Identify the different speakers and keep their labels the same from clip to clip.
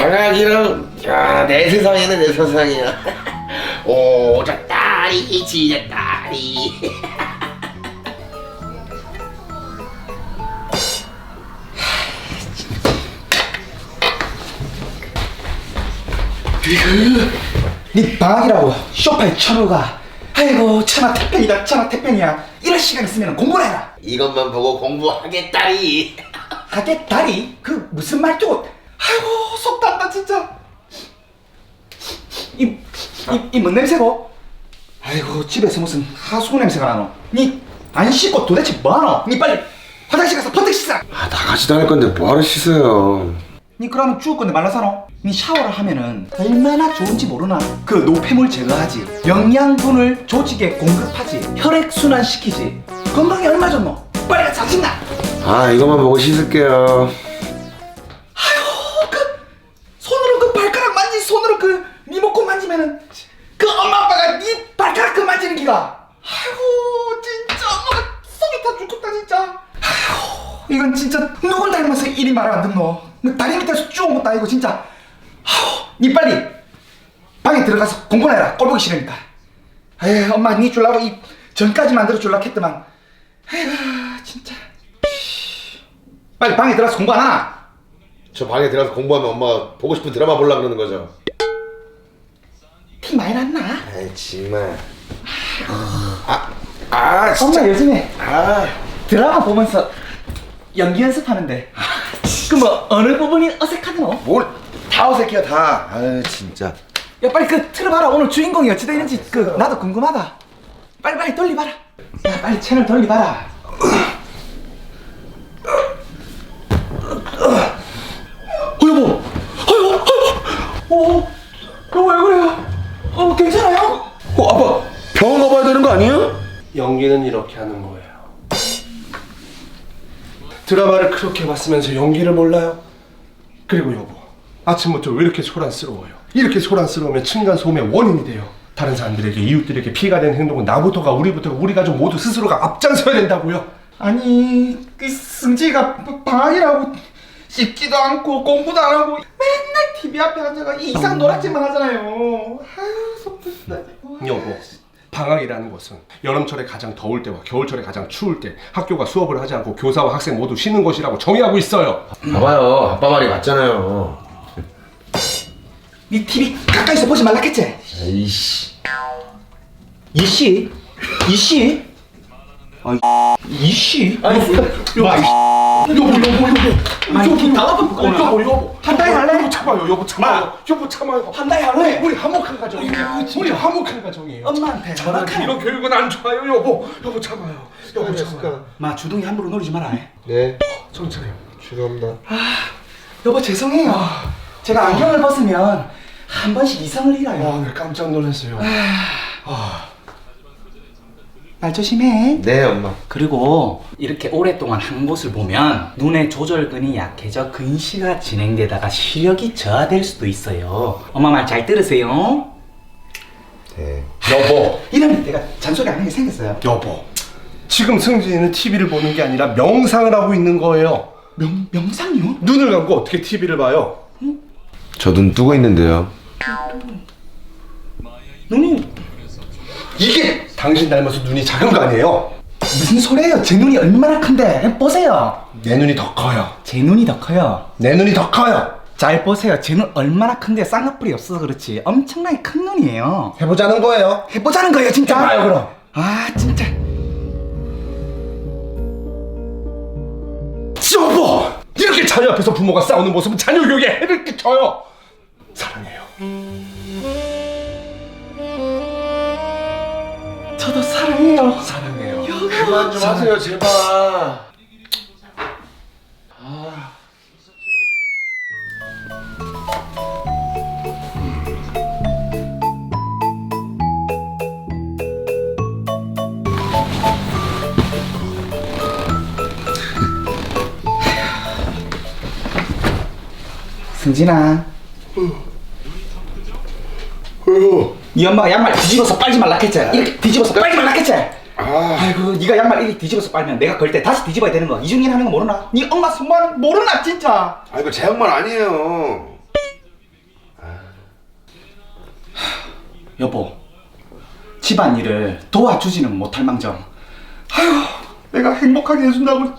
Speaker 1: 방학이랑 야내 세상이네 내 세상이야. 오졌다리 지졌다리
Speaker 2: 네 방학이라고 쇼파에 쳐놓가. 아이고 천하 태평이다 천하 태평이야. 이럴 시간 있으면 공부를 해라.
Speaker 1: 이것만 보고 공부하겠다리.
Speaker 2: 하겠다리? 그 무슨 말투고 아이고 속 단다 진짜. 이 이이뭔 냄새고? 아이고 집에서 무슨 하수구 냄새가 나노? 니 안 씻고 도대체 뭐하노? 니 빨리 화장실 가서 번뜩 씻어
Speaker 1: 아 나가지도 않을 건데 뭐하러 씻어요?
Speaker 2: 니 그러면 죽을 건데 말라사노? 니 샤워를 하면은 얼마나 좋은지 모르나? 그 노폐물 제거하지. 영양분을 조직에 공급하지. 혈액 순환 시키지. 건강에 얼마 좋노? 빨리 가서 자신나?
Speaker 1: 아 이것만 보고 씻을게요
Speaker 2: 손으로 그 리모컨 만지면은 그 엄마 아빠가 니 발가락 그 만지는 기가. 아이고 진짜 엄마가 속이 다 죽겠다 진짜. 아휴 이건 진짜 누굴 닮아서 이리 말을 안 듣노 너 다리 밑에서 쭉 못다 이거 진짜. 아휴 니 빨리 방에 들어가서 공부나 해라. 꼴 보기 싫으니까. 에이 엄마 니 줄라고 이 전까지 만들어 줄라 했더만. 에휴 진짜. 빨리 방에 들어가서 공부 안 하나?
Speaker 1: 저 방에 들어가서 공부하면 엄마가 보고 싶은 드라마 보려 그러는 거죠
Speaker 2: 티 많이 났나?
Speaker 1: 아이 정말. 아 아 진짜.
Speaker 2: 엄마 요즘에
Speaker 1: 아.
Speaker 2: 드라마 보면서 연기 연습하는데. 그 뭐 어느 부분이 어색하노?
Speaker 1: 뭘 다 어색해요 다. 아유 진짜.
Speaker 2: 야 빨리 그 틀어봐라. 오늘 주인공이 어찌 되는지. 그 나도 궁금하다. 빨리 빨리 돌리봐라. 야 빨리 채널 돌리봐라 어 여보 어여 어 여보 왜 그래요? 어 괜찮아요?
Speaker 1: 어 아빠 병원 가봐야 되는 거 아니에요?
Speaker 3: 연기는 이렇게 하는 거예요. 드라마를 그렇게 봤으면서 연기를 몰라요? 그리고 여보, 아침부터 왜 이렇게 소란스러워요? 이렇게 소란스러우면 층간 소음의 원인이 돼요. 다른 사람들에게 이웃들에게 피해가 되는 행동은 나부터가 우리부터가 우리 가족 모두 스스로가 앞장서야 된다고요.
Speaker 2: 아니 그 승지가 방학이라고 씻지도 않고 공부도 안 하고 맨날 TV 앞에 앉아가 이 이상 노랗지만 하잖아요 아유 속 터진다
Speaker 3: 여보, 방학이라는 것은 여름철에 가장 더울 때와 겨울철에 가장 추울 때 학교가 수업을 하지 않고 교사와 학생 모두 쉬는 것이라고 정의하고 있어요.
Speaker 1: 봐봐요 아빠 말이 맞잖아요
Speaker 2: 니 TV 가까이서 보지 말라 했지?
Speaker 1: 에이씨
Speaker 2: 이씨? 이씨? 아 이씨?
Speaker 3: 아니,
Speaker 2: 여보 여보 여보 여보 나와봐
Speaker 3: 여보, 여보,
Speaker 2: 한다이 할래?
Speaker 3: 여보 참아요, 여보 참아요, 여보 참아요.
Speaker 2: 한다이 할래?
Speaker 3: 우리 화목한 가정이에요. 우리 화목한 가정이에요.
Speaker 2: 엄마한테
Speaker 3: 저한테 이런 교육은 안 좋아요, 여보. 여보 참아요. 여보 참아요.
Speaker 2: 마 주둥이 함부로 노리지 마라
Speaker 1: 네
Speaker 3: 정차려.
Speaker 1: 죄송합니다
Speaker 2: 여보 죄송해요 제가 안경을 벗으면 한 번씩 이성을 잃어요
Speaker 3: 와, 네 깜짝 놀랐어요.
Speaker 2: 말 조심해
Speaker 1: 네 엄마
Speaker 4: 그리고 이렇게 오랫동안 한 곳을 보면 눈의 조절근이 약해져 근시가 진행되다가 시력이 저하될 수도 있어요. 엄마 말 잘 들으세요.
Speaker 1: 네
Speaker 3: 여보,
Speaker 2: 이러면 내가 잔소리 안 하게 생겼어요
Speaker 3: 여보. 지금 승진이는 TV를 보는 게 아니라 명상을 하고 있는 거예요.
Speaker 2: 명, 명상이요?
Speaker 3: 눈을 감고 어떻게 TV를 봐요?
Speaker 1: 저 눈 뜨고 있는데요
Speaker 4: 눈이
Speaker 3: 이게 당신 닮아서 눈이 작은 거 아니에요?
Speaker 2: 무슨 소리예요? 제 눈이 얼마나 큰데? 보세요.
Speaker 3: 내 눈이 더 커요.
Speaker 2: 제 눈이 더 커요.
Speaker 3: 내 눈이 더 커요.
Speaker 2: 잘 보세요. 제 눈 얼마나 큰데 쌍꺼풀이 없어서 그렇지. 엄청나게 큰 눈이에요.
Speaker 3: 해보자는 거예요.
Speaker 2: 해보자는 거예요, 진짜.
Speaker 3: 해봐요, 그럼.
Speaker 2: 아, 진짜.
Speaker 3: 여보! 이렇게 자녀 앞에서 부모가 싸우는 모습은 자녀 교육에 해를 끼쳐요. 사랑해요.
Speaker 2: 사랑해요.
Speaker 3: 사랑해요.
Speaker 1: 그만 좀 하세요 제발
Speaker 2: 승진아.
Speaker 3: 왜
Speaker 2: 이 엄마가 양말 뒤집어서 빨지 말라 했잖아. 이렇게 뒤집어서 빨지 말라 했잖아. 아, 아이고, 네가 양말 이렇게 뒤집어서 빨면 내가 걸 때 다시 뒤집어야 되는 거. 이중인 하는 거 모르나? 네 엄마 손만 모르나 진짜.
Speaker 1: 아 이거 제 양말 아니에요.
Speaker 2: 여보, 집안 일을 도와주지는 못할망정. 아휴, 내가 행복하게 해준다고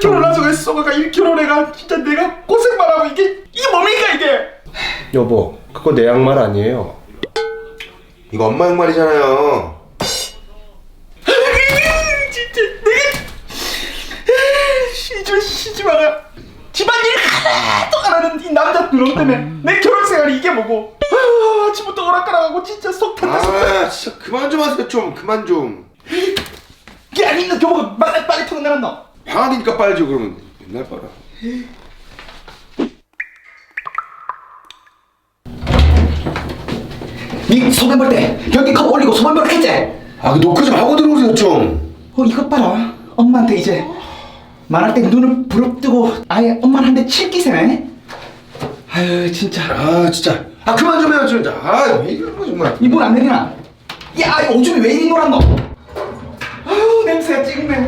Speaker 2: 결혼하자고 했어. 가이 결혼해가 진짜 내가 고생만 하고 이게 이 뭡니까 이게?
Speaker 3: 여보, 그거 내 양말 아니에요.
Speaker 1: 이거 엄마 양말이잖아요.
Speaker 2: 진짜 내가 시집 시집아가 집안일 하나도 안 하는 이 남자 그놈 때문에 내 결혼 생활이 이게 뭐고? 아침부터 오락가락하고 진짜 속 탄다 속 탄다.
Speaker 1: 아 진짜 그만 좀 하세요 좀 그만 좀.
Speaker 2: 안 있는 교복을 빨리 빨리 타고 내놨나?
Speaker 1: 방학이니까 빨리죠 그러면 맨날 빨아.
Speaker 2: 니 소변 볼때 변기 컵 올리고 소변 볼했지
Speaker 1: 아 그 노크 좀 하고 들어오세요 좀.
Speaker 2: 어 이것 봐라 엄마한테 이제 말할 때 눈을 부릅뜨고 아예 엄마를 한 대 칠 기세네 아유 진짜
Speaker 1: 아 진짜. 아 그만 좀 해요 진짜. 아 왜 이러는 거 정말.
Speaker 2: 이 문 안 내리나? 야 오줌이 왜 이리 노랗노? 아유 냄새가 찍네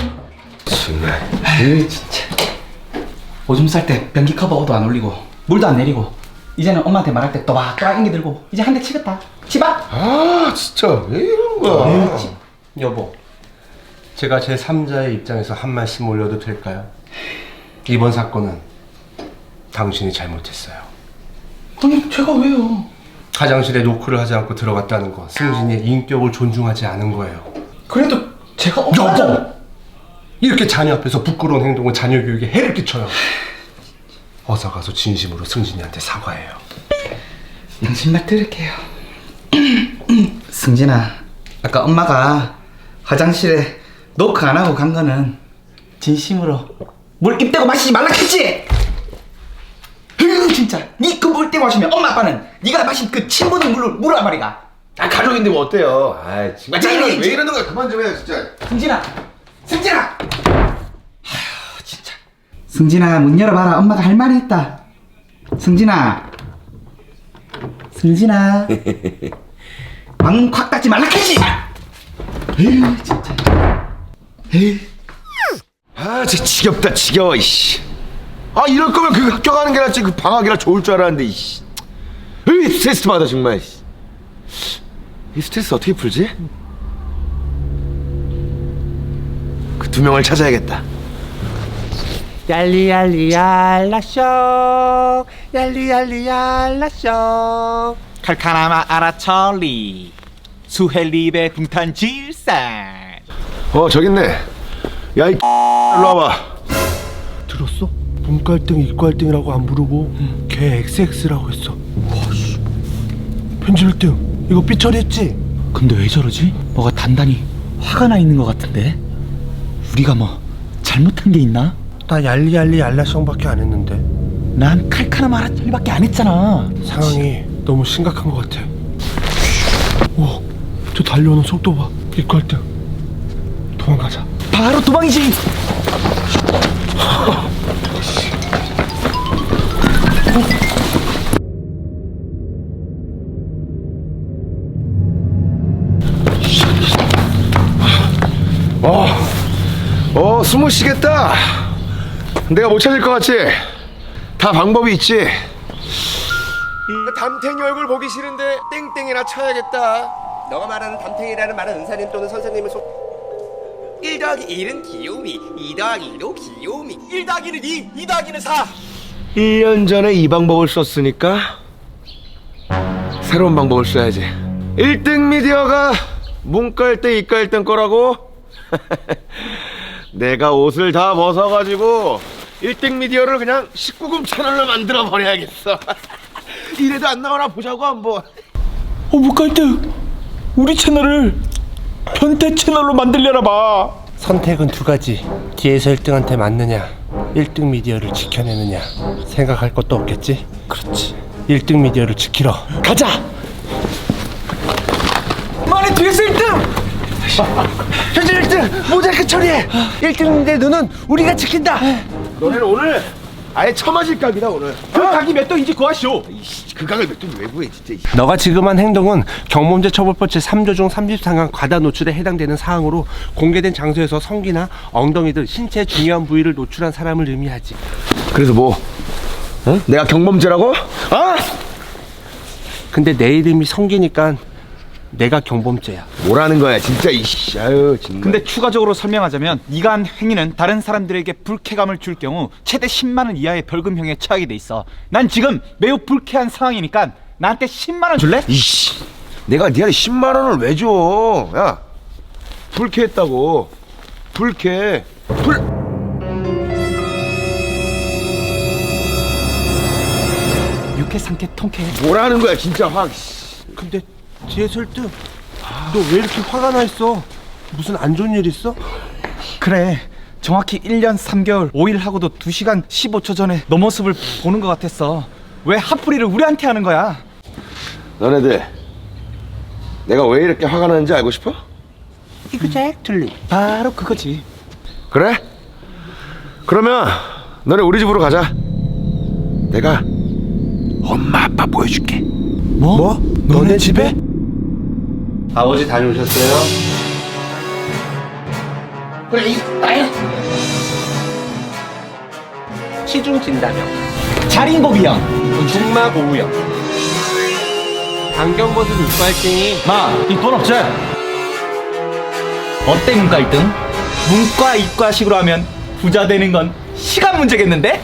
Speaker 1: 정말.
Speaker 2: 아유 진짜 오줌 쌀 때 변기 커버도 안 올리고 물도 안 내리고 이제는 엄마한테 말할 때 또박 또박 인기 들고 이제 한 대 치겠다 치바
Speaker 1: 아 진짜 왜 이러는 거야.
Speaker 3: 여보, 제가 제 3자의 입장에서 한 말씀 올려도 될까요? 이번 사건은 당신이 잘못했어요.
Speaker 2: 아니 제가 왜요?
Speaker 3: 화장실에 노크를 하지 않고 들어갔다는 거, 승진이의 인격을 존중하지 않은 거예요.
Speaker 2: 그래도 제가 엄마
Speaker 3: 이렇게 자녀 앞에서 부끄러운 행동은 자녀 교육에 해를 끼쳐요. 어서 가서 진심으로 승진이한테 사과해요.
Speaker 2: 당신 말 들을게요. 승진아, 아까 엄마가 화장실에 노크 안 하고 간 거는 진심으로 물 입대고 마시지 말라 했지? 으 진짜 니그물 떼고 마시면 엄마 아빠는 네가 마신 그 친분의 물을 물어 말이가
Speaker 1: 아 가족인데 뭐 어때요? 아 정말
Speaker 2: 아,
Speaker 1: 왜 이러는 거야 그만 좀 해요 진짜.
Speaker 2: 승진아 승진아 승진아 문 열어봐라 엄마가 할 말이 있다 승진아 승진아 방콱 닫지 말라 했지 에휴 진짜 에휴
Speaker 1: 아 진짜 지겹다 지겨워 이씨. 아 이럴 거면 그 학교 가는 게 낫지 그 방학이라 좋을 줄 알았는데 이씨. 으이 스트레스 받아 정말. 씨. 이 스트레스 어떻게 풀지? 그 두 명을 찾아야겠다.
Speaker 5: 얄리얄리얄라쇼 얄리얄리얄라쇼 칼카나마 아라철리 수헬리베 붕탄 질산
Speaker 1: 어 저기 있네. 야이 일로 와봐.
Speaker 3: 들었어? 문과 1등, 이과 1등이라고 안 부르고 걔 XX라고 했어. 와씨. 편집 1등. 이거 삐처리했지?
Speaker 5: 근데 왜 저러지? 뭐가 단단히 화가 나 있는 것 같은데 우리가 뭐 잘못한 게 있나?
Speaker 3: 나 얄리얄리 얄라성밖에 안 했는데
Speaker 5: 난 칼카나마 아라철리밖에 안 했잖아
Speaker 3: 상황이 너무 심각한 것 같아. 오, 저 달려오는 속도 봐. 1등. 도망가자.
Speaker 5: 바로 도망이지
Speaker 1: 어 숨을 쉬겠다. 내가 못 찾을 것 같지? 다 방법이 있지. 담탱이 얼굴 보기 싫은데 땡땡이나 쳐야겠다.
Speaker 6: 너가 말하는 담탱이라는 말은 은사님 또는 선생님을 속... 1 더하기 1은 귀요미 2 더하기 2도 귀요미 1 더하기는 2 2 더하기는 4
Speaker 1: 1년 전에 이 방법을 썼으니까 새로운 방법을 써야지. 1등 미디어가 문과 1등, 이과 1등 거라고? 내가 옷을 다 벗어가지고 1등 미디어를 그냥 19금 채널로 만들어 버려야겠어. 이래도 안 나오나 보자고 한번.
Speaker 5: 어때 우리 채널을 변태 채널로 만들려나 봐
Speaker 3: 선택은 두 가지. 뒤에서 1등한테 맞느냐, 1등 미디어를 지켜내느냐. 생각할 것도 없겠지? 그렇지. 1등 미디어를 지키러.
Speaker 5: 가자
Speaker 3: 만에 뒤에서 1등! 현재 1등! 모자이크 처리해! 1등인데 너는 우리가 지킨다!
Speaker 1: 너네는 오늘 아예 처맞을 각이다 오늘.
Speaker 5: 그 각이 몇 동인지 구하시오
Speaker 1: 그 각을 몇돈 외부에 진짜.
Speaker 3: 너가 지금 한 행동은 경범죄 처벌법 제 3조 중 33강 과다 노출에 해당되는 사항으로 공개된 장소에서 성기나 엉덩이 등 신체 중요한 부위를 노출한 사람을 의미하지.
Speaker 1: 그래서 뭐? 어? 내가 경범죄라고? 어?
Speaker 3: 근데 내 이름이 성기니까 내가 경범죄야.
Speaker 1: 뭐라는 거야 진짜 이씨 아유 정말
Speaker 2: 근데 추가적으로 설명하자면 네가 한 행위는 다른 사람들에게 불쾌감을 줄 경우 최대 10만 원 이하의 벌금형에 처하게 돼 있어. 난 지금 매우 불쾌한 상황이니까 나한테 10만 원 줄래?
Speaker 1: 이씨 내가 니한테 10만 원을 왜 줘? 야 불쾌했다고 불쾌 불
Speaker 2: 육회 삼회 통쾌.
Speaker 1: 뭐라는 거야 진짜 확 씨.
Speaker 3: 근데 제 설득, 너 왜 이렇게 화가 나 있어? 무슨 안 좋은 일 있어?
Speaker 2: 그래. 정확히 1년 3개월 5일 하고도 2시간 15초 전에 너 모습을 보는 것 같았어. 왜 핫플이를 우리한테 하는 거야?
Speaker 1: 너네들 내가 왜 이렇게 화가 나는지 알고 싶어?
Speaker 3: 이그젝틀리.
Speaker 2: 바로 그거지.
Speaker 1: 그래? 그러면 너네 우리 집으로 가자 내가 엄마 아빠 보여줄게
Speaker 2: 뭐?
Speaker 3: 너네 집에? 아버지 다녀오셨어요?
Speaker 7: 그래 이 나야 시중 진단형
Speaker 2: 자린고비형.
Speaker 3: 중마 고우형. 안경 벗은 이빨쟁이.
Speaker 2: 마, 이돈 없지? 어때 문과 1등? 문과 이과식으로 하면 부자 되는 건 시간 문제겠는데?